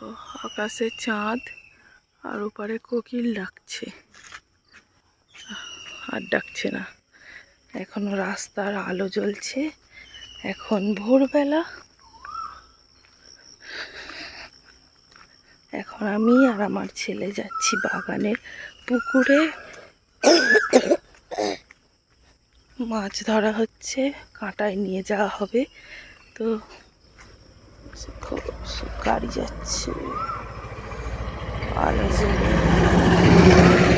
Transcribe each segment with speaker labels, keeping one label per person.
Speaker 1: দেখো আকাশে চাঁদ আর ওপারে কোকিল ডাকছে। আর ডাকছে না। এখনও রাস্তার আলো জ্বলছে। এখন ভোরবেলা। এখন আমি আর আমার ছেলে যাচ্ছি বাগানের পুকুরে। মাছ ধরা হচ্ছে, কাঁটায় নিয়ে যাওয়া হবে। তো গাড়ি যাচ্ছে।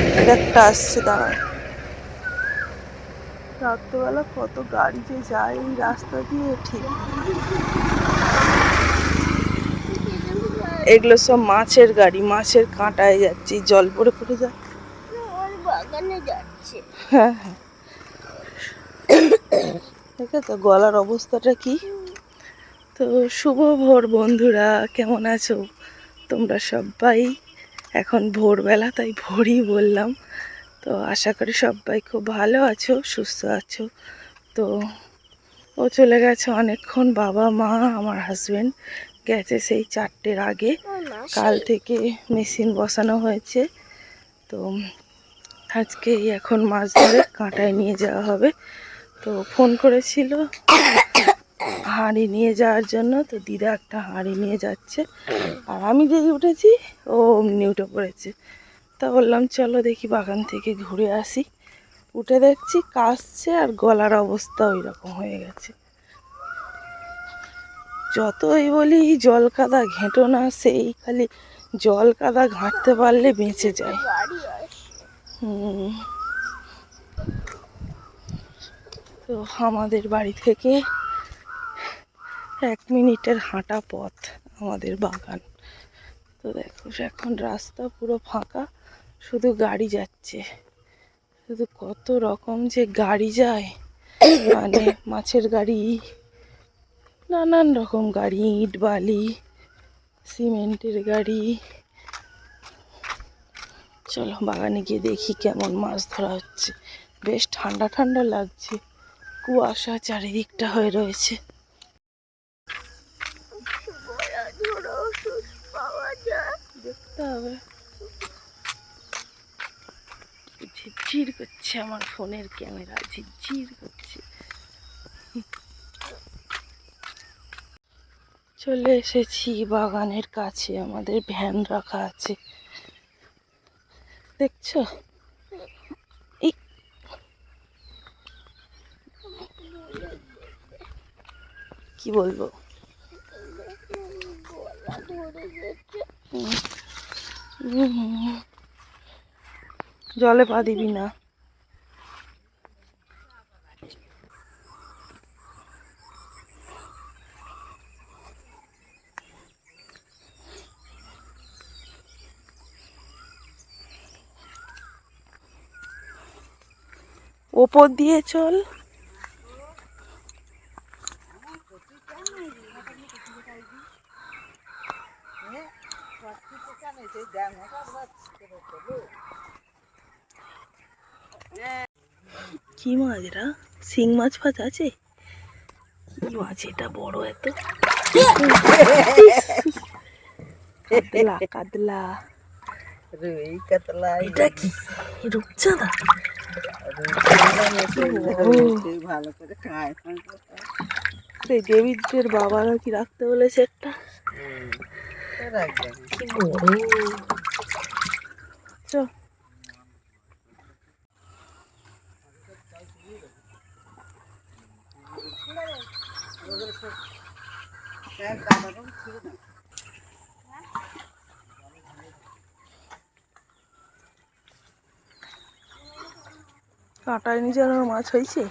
Speaker 1: জ্বলে একটা আসছে দাঁড়ায় রাত্রেবেলা কত গাড়ি যে যায় এই রাস্তা দিয়ে ঠিক। এগুলো সব মাছের গাড়ি মাছের কাঁটায় যাচ্ছে জল পড়ে পড়ে যায়।
Speaker 2: বাগানে যাচ্ছে।
Speaker 1: হ্যাঁ হ্যাঁ। ঠিক আছে গলার অবস্থাটা কি? তো শুভ ভোর বন্ধুরা, কেমন আছো? তোমরা সবাই? এখন ভোরবেলা, তাই ভোরই বললাম। তো আশা করি সবাই খুব ভালো আছো, সুস্থ আছো। তো ও চলে গেছে অনেকক্ষণ, বাবা, মা, আমার হাজবেন্ড গেছে সেই চারটের আগে। কাল থেকে মেশিন বসানো হয়েছে। তো আজকে এখন মাছ ধরে কাঁটায় নিয়ে যাওয়া হবে। তো ফোন করেছিল হাঁড়ি নিয়ে যাওয়ার জন্য তো দিদা একটা হাঁড়ি নিয়ে যাচ্ছে। আর আমি যেই উঠেছি, ও অমনি উঠে পড়েছে। তা বললাম, চলো দেখি বাগান থেকে ঘুরে আসি। উঠে দেখছি কাশছে আর গলার অবস্থা ওই রকম হয়ে গেছে। যতই বলি, জল কাদা ঘেঁটো না, সেই খালি জল কাদা ঘাঁটতে পারলে বেঁচে যায়। তো আমাদের বাড়ি থেকে এক মিনিটের হাঁটা পথ আমাদের বাগান। তো দেখো, এখন রাস্তা পুরো ফাঁকা, শুধু গাড়ি যাচ্ছে। শুধু কত রকম যে গাড়ি যায় মানে মাছের গাড়ি, নানান রকম গাড়ি, ইট বালি, সিমেন্টের গাড়ি। চলো বাগানে গিয়ে দেখি কেমন মাছ ধরা হচ্ছে। বেশ ঠান্ডা ঠান্ডা লাগছে। কুয়াশা চারিদিকটা হয়ে রয়েছে
Speaker 2: বড় ধরো ওষুধ পাওয়া যায়
Speaker 1: দেখতে হবে। ঝিরঝির করছে আমার ফোনের ক্যামেরা ঝিরঝির করছে। চলে এসেছি বাগানের কাছে আমাদের ভ্যান রাখা আছে। দেখছ? কি বলব। জলে পা দিবি না। ওপর দিয়ে চল। কি মাছ রা শিং মাছ ফাছ আছে? কি মাছ এটা বড় এত? কাতলা কাতলা।
Speaker 3: রুই কাতলা
Speaker 1: এটা কি? রূপচাঁদা?
Speaker 3: রুই ভালো করে খায়
Speaker 1: সেই দেবীদের বাবারা কি রাখতে বলেছে একটা?
Speaker 3: রাখবেন
Speaker 1: কি বড় চ কাঁটায় যাওয়ার মাছ হয়েছে?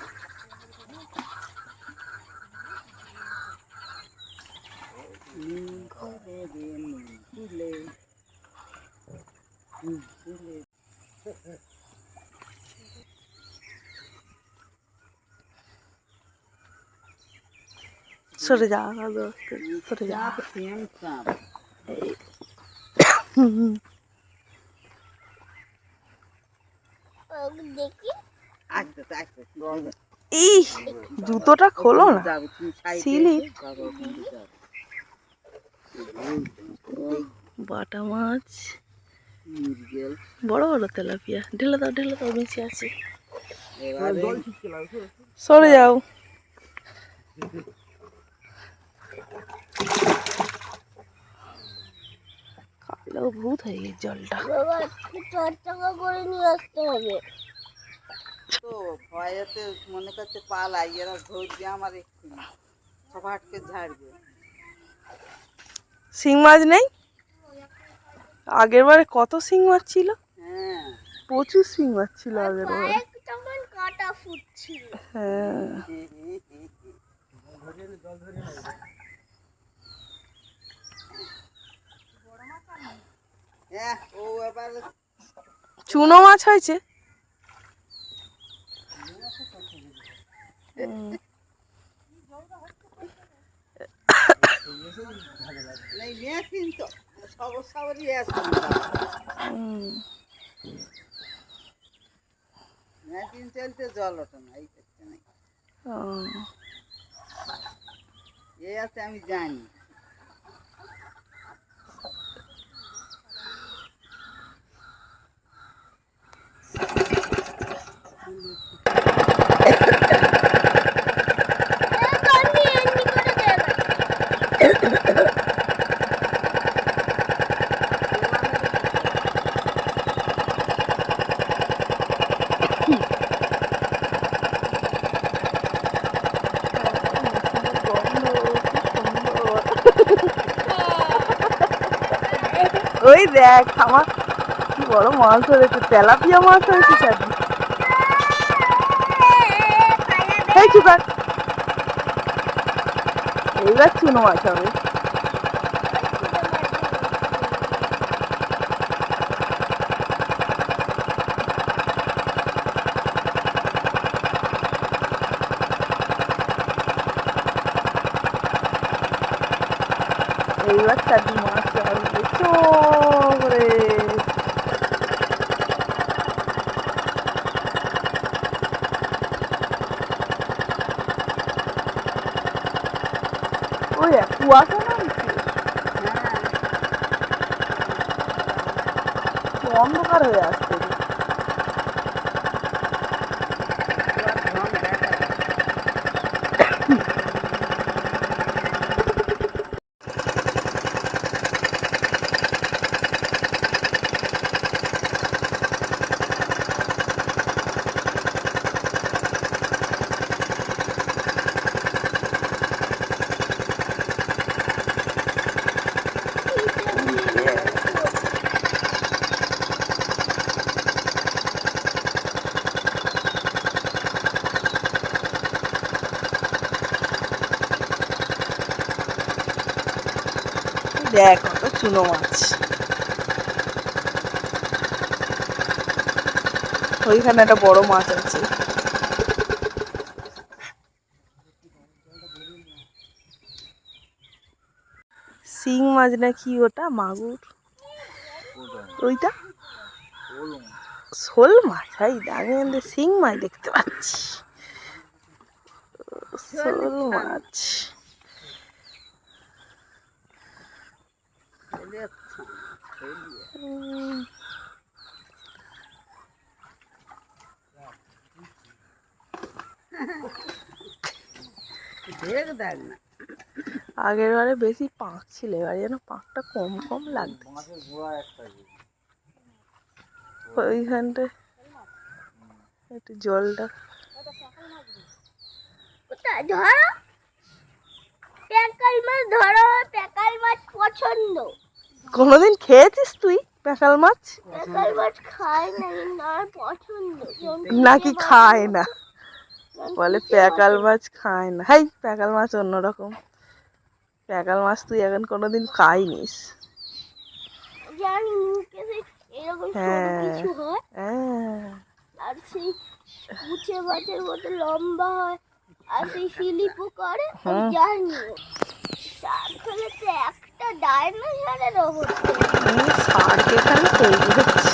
Speaker 1: সরে যা সরে যা। এই জুতোটা খোলো না। সিলি। বাটা মাছ। বড় বড় তেলাপিয়া। ঢেলে দাও ঢেলে দাও বেঁচে আছে। সরে যাও। কালো ভূত হয়ে গেছে জলটা।
Speaker 2: টাকা করে নিয়ে আসতে হবে।
Speaker 3: তো ভয়েতে মনে করছে পালাই এরা ধরবে আমার এক্ষুনি। সব হাটকে ঝাড়বে।
Speaker 1: শিং মাছ নেই? আগের বারে কত শিং মাছ ছিল?
Speaker 3: হ্যাঁ।
Speaker 1: প্রচুর শিং মাছ ছিল আগের বারে
Speaker 2: কাটা ফুটছিল
Speaker 1: হ্যাঁ
Speaker 3: হ্যাঁ ও এবার
Speaker 1: চুনো মাছ হয়েছে?
Speaker 3: চলতে জল ওঠে না এই করছে না
Speaker 1: ও,
Speaker 3: এই আছে আমি জানি
Speaker 2: এমনি এমনি করে দেবে
Speaker 1: ওই দেখ আমার কি বড় মাছ ধরেছে, তেলাপিয়া মাছ হয়েছে চারদিকে। এই চুপ। এইবার চুনো মাছ হবে। এইবার চারদিন মাছ হবে চোরে ওই কুয়াশা নামছে? অন্ধকার হয়ে আসছে দেখ কত চুনো মাছ। ওইখানে একটা বড় মাছ আছে। শিং মাছ না কি ওটা? মাগুর। ওইটা? শোল মাছ? হাই আমি শিং মাছ দেখতে পাচ্ছি। শোল মাছ উম,
Speaker 3: দেখ দেখ না
Speaker 1: আগের বারে বেশি পাঁক ছিল, এবার যেন পাঁকটা কম কম লাগবে ওইখানটায় একটু জলটা।
Speaker 2: ধরো? প্যাকাল মাছ ধরো প্যাকাল মাছ পছন্দ।
Speaker 1: কোনোদিন খেয়েছিস তুই প্যাকাল মাছ? নাকি খায় না। বলে প্যাকাল মাছ খায় না। হাই প্যাকাল মাছ অন্যরকম। প্যাকাল মাছ তুই এখন কোনোদিন খাইনিস। হ্যাঁ।
Speaker 2: হয়। লম্বা হয় আর সেই স্লিপও করে জানি তার ফলে তো একটা ডাইনোসরেরও হচ্ছে
Speaker 1: সারকে খালি তৈরি হচ্ছে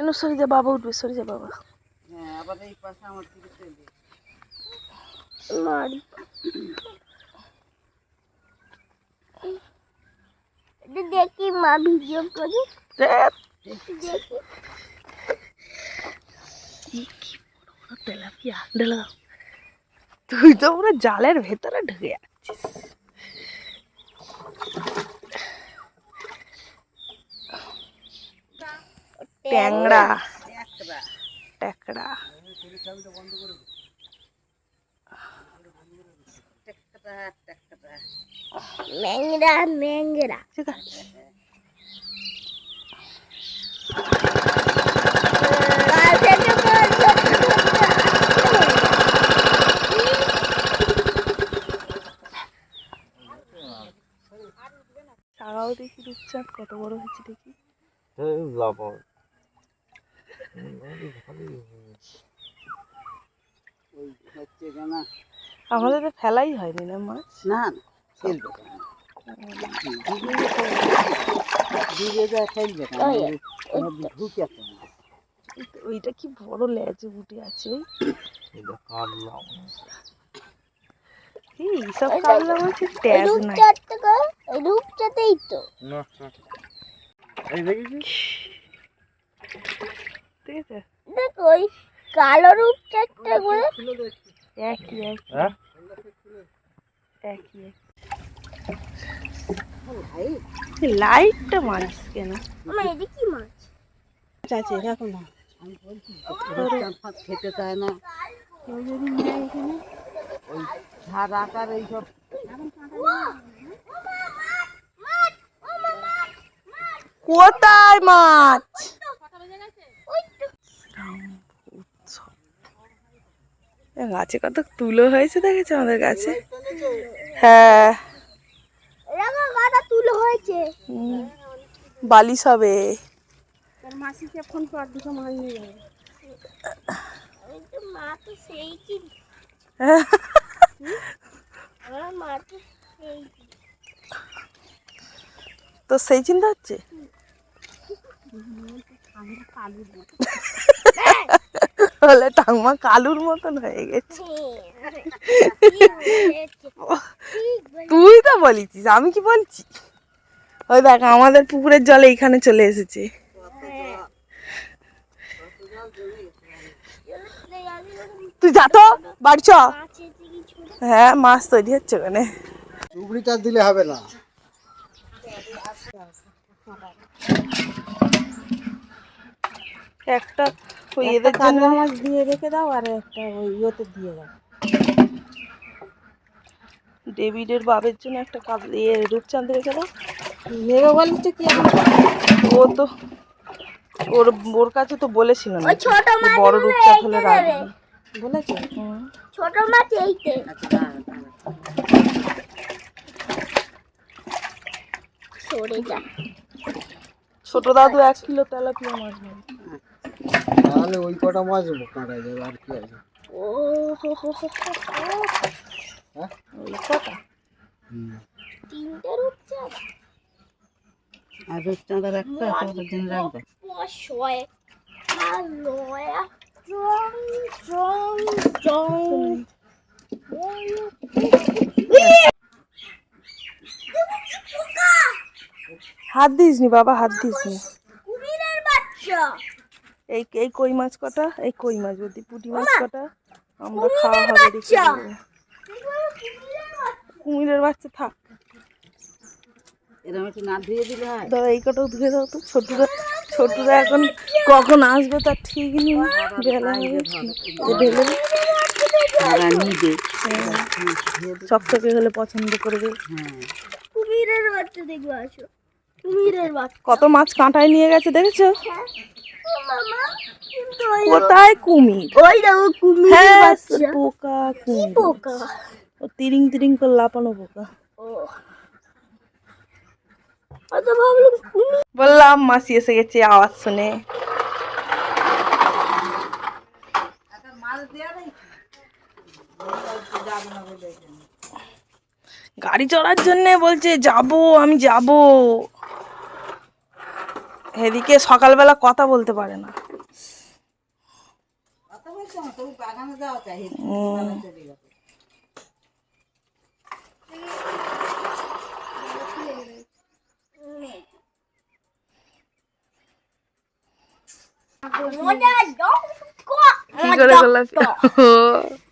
Speaker 1: এনো যা বাবা উঠবে সরে যা বাবা।
Speaker 3: হ্যাঁ আবার এই পাশে আমার দিকে চলে
Speaker 2: মার। দেখি মা ভিডিও করি। দেখি।
Speaker 1: তেলাপিয়া ঢেলে দাও তুই তো পুরো জালের ভেতরে ঢুকে যাচ্ছিস ট্যাংরা
Speaker 3: একটা
Speaker 1: ট্যাকড়া
Speaker 3: টেকটা টেকটা
Speaker 2: ম্যাংরা ম্যাংরা
Speaker 1: ঠিক আছে
Speaker 2: কাল থেকে বলছো
Speaker 1: তারাও দেখি রূপচাঁদ কত বড় হয়েছে দেখি।
Speaker 3: ওই হচ্ছে কেনা
Speaker 1: আমাদের তো ফেলাই হয়নি না মাছ?
Speaker 3: না ফেলবে
Speaker 1: ওইটা কি বড় লেজ উঠে আছে? এই সব কাবলা ট্যাগ নাই।
Speaker 2: রূপচাঁদ থেকে রূপচাঁদেই তো।
Speaker 1: ঠিক আছে।
Speaker 2: দেখো ওই কালো রূপচাঁদটা করে
Speaker 1: একই একই। একই একই। লাইটটা মারিস কেন?
Speaker 2: আমার এটা কি মাছ
Speaker 3: চাইছে দেখো না আমি বলছি খেতে চায় না। ওই ঝাড় আকার এইসব।
Speaker 1: কোথায় মাছ? গাছে কত তুলো হয়েছে দেখেছ আমাদের গাছে হ্যাঁ।
Speaker 2: তুলো হয়েছে
Speaker 1: বালিশ হবে
Speaker 2: মাসিকে ফোন কর দুটো মাল নিয়ে যাবে মা তো সেই কি তো সেই
Speaker 1: চিন্তা হচ্ছে? বলে ঠাকুমা কালুর মতন হয়ে গেছে। তুই তো বলিছিস, আমি কি বলছি? ওই দেখ, আমাদের পুকুরের জল এইখানে চলে এসেছে। তুই যা তো, বাড়ি চ। হ্যাঁ মাছ তৈরি হচ্ছে ওখানে।
Speaker 4: চুবড়িটা দিলে হবে না।
Speaker 1: একটা ওই এদের জন্য
Speaker 3: মাছ দিয়ে রেখে দাও আর একটা ওই ইয়েতে দিয়ে দাও।
Speaker 1: ডেভিডের বাবের জন্য একটা কাপ ইয়ে রূপচাঁদ রেখে দাও।
Speaker 3: নেবে বলছে কি
Speaker 1: ও তো ওর ওর কাছে তো বলেছিল না
Speaker 2: ছোট
Speaker 1: বড় রূপচাঁদ হলে রাখবি।
Speaker 3: বলেছে।
Speaker 2: ছোট মাছ এইতে সরে যা।
Speaker 1: ছোট দাদু এক কিলো তেলাপিয়া মাছ নেবে।
Speaker 4: তাহলে ওই কটা মাছ কাটা যাবে আর কি আছে?
Speaker 2: ও হো হো হো।
Speaker 4: হ্যাঁ?
Speaker 1: ওই কটা।
Speaker 2: তিনটে রূপচাঁদ
Speaker 3: আর রূপচাঁদের একটা জন্য রাখবে।
Speaker 2: ছয় আর নয়া।
Speaker 1: হাত দিস নি বাবা হাত দিস নি এই এই কই মাছ কটা? এই কই মাছ বলতে পুঁটি মাছ কটা? আমরা খাওয়া হবে কুমিরের বাচ্চা? থাক।
Speaker 3: এরকম একটু না ধুয়ে দিলে হয়?
Speaker 1: দাদা এই কটাও ধুয়ে দাও তো। ছোটরা ছোটরা এখন কখন আসবে তার ঠিক নেই। বেলা।
Speaker 3: ওরা নিবে
Speaker 1: চকচকে হলে পছন্দ করবে
Speaker 3: হ্যাঁ
Speaker 2: কুমিরের বাচ্চা দেখবে আসো। কুমিরের বাচ্চা।
Speaker 1: কত মাছ কাঁটায় নিয়ে গেছে দেখেছ?
Speaker 2: ও মামা কিন্তু ওই
Speaker 1: কোথায় কুমির?
Speaker 2: ওই দেখো কুমিরের
Speaker 1: হ্যাঁ
Speaker 2: বাচ্চা।
Speaker 1: পোকা কুমির।
Speaker 2: পোকা?
Speaker 1: ও তিরিং তিরিং করে লাপানো পোকা।
Speaker 2: কুমির।
Speaker 1: বললাম মাসি এসে গেছে আওয়াজ শুনে। গাড়ি চড়ার জন্যে বলছে যাব আমি যাব। এদিকে সকালবেলা কথা বলতে পারে না। কি করে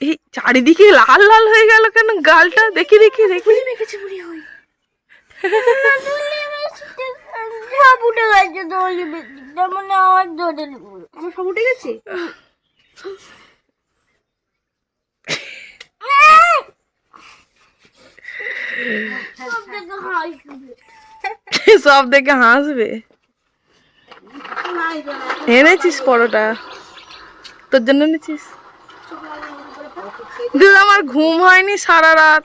Speaker 1: এই চারিদিকে লাল লাল হয়ে গেল কেন? গালটা? দেখি দেখি দেখি।
Speaker 2: রেখেছে মনে হয়। সব উঠে গেছে দোলি মানে আমার ধরে সব উঠে গেছে?
Speaker 1: সব দেখে হাসবে। এনেছিস পরোটা? তোর জন্য এনেছিস? দিদা আমার ঘুম হয়নি সারা রাত।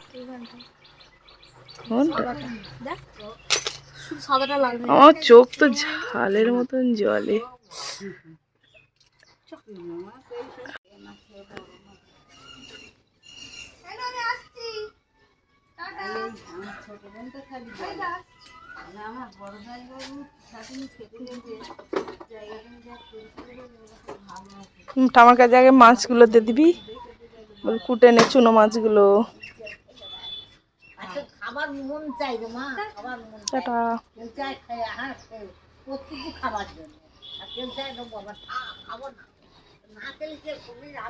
Speaker 1: আমার চোখ তো ঝালের মতন জলে। আমার কাছে আগে মাছগুলো দিয়ে দিবি। কুটে নে চুনো মাছগুলো।
Speaker 3: খাবার মন চাই রে মা খাবার মন
Speaker 1: টাটা।
Speaker 3: হ্যাঁ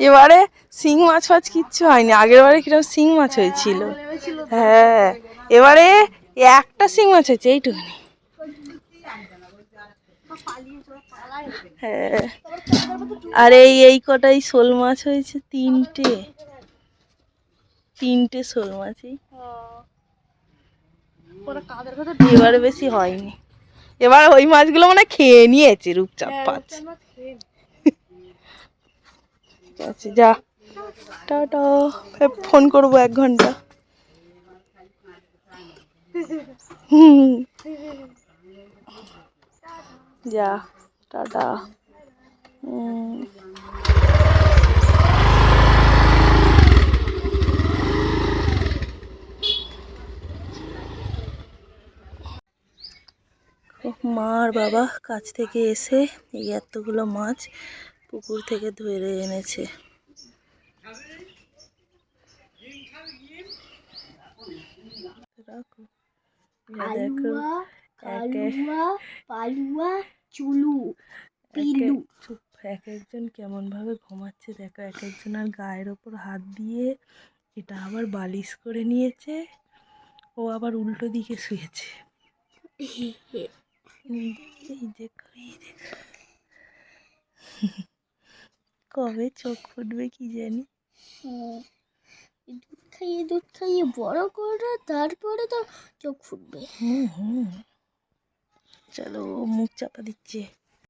Speaker 1: এবারে শিং মাছ ফাছ কিচ্ছু হয়নি আগের বারে কীরকম শিং মাছ হয়েছিল। হ্যাঁ এবারে একটা শিং মাছ হয়েছে এইটুকুনি। হ্যাঁ আর এই এই কটাই শোল মাছ হয়েছে তিনটে। তিনটে শোল মাছই এবার বেশি হয়নি। এবার ওই মাছগুলো মানে খেয়ে নিয়েছে রূপচাপ পাঁচ। ঠিক আছে যা। টাটা। ফোন করব এক ঘণ্টা। যা টাটা। মা আর বাবা কাছ থেকে এসে এই এতগুলো মাছ পুকুর থেকে ধরে এনেছে। দেখো এক- একজন কেমন ভাবে ঘুমাচ্ছে দেখো এক একজনের গায়ের ওপর হাত দিয়ে এটা আবার বালিশ করে নিয়েছে। ও আবার উল্টো দিকে শুয়েছে। এই দেখো এই দেখো কবে চোখ ফুটবে কি জানি?
Speaker 2: হুম। দুধ খাইয়ে দুধ খাইয়ে বড় করে তারপরে তো চোখ ফুটবে।
Speaker 1: হুম হুম। চলো মুখ চাপা দিচ্ছে।